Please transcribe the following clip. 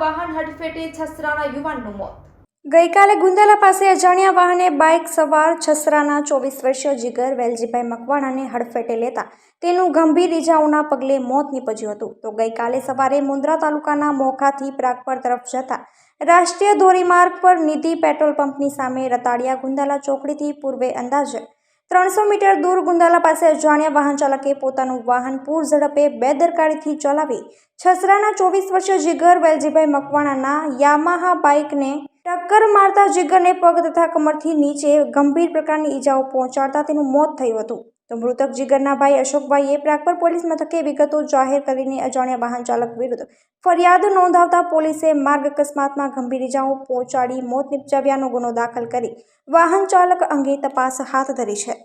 હડફેટે છસરાના યુવાનનું મોત. ગઈકાલે ગુંદાલા પાસે અજાણ્યા વાહને બાઇક સવાર છસરાના ચોવીસ વર્ષીય જીગર વેલજીભાઈ મકવાણાને હડફેટે લેતા તેનું ગંભીર ઇજાઓના પગલે મોત નીપજ્યું હતું. તો ગઈકાલે સવારે મુન્દ્રા તાલુકાના મોખાથી પ્રાગપર તરફ જતા રાષ્ટ્રીય ધોરીમાર્ગ પર નિધિ પેટ્રોલ પંપની સામે રતાડિયા ગુંદાલા ચોકડીથી પૂર્વે અંદાજે ત્રણસો મીટર દૂર ગુંદાલા પાસે અજાણ્યા વાહન ચાલકે પોતાનું વાહન પૂર ઝડપે બેદરકારીથી ચલાવી. છસરાના ચોવીસ વર્ષીય જીગર વેલજીભાઈ મકવાણાના યામાહા બાઇકને ટક્કર મારતા જીગરને પગ તથા કમરથી નીચે ગંભીર પ્રકારની ઈજાઓ પહોંચાડતા તેનું મોત થયું હતું. તો મૃતક જીગરના ભાઈ અશોકભાઈએ પ્રાગપર પોલીસ મથકે વિગતો જાહેર કરીને અજાણ્યા વાહન ચાલક વિરુદ્ધ ફરિયાદ નોંધાવતા પોલીસે માર્ગ અકસ્માતમાં ગંભીર ઈજાઓ પહોંચાડી મોત નિપજાવ્યાનો ગુનો દાખલ કરી વાહન ચાલક અંગે તપાસ હાથ ધરી છે.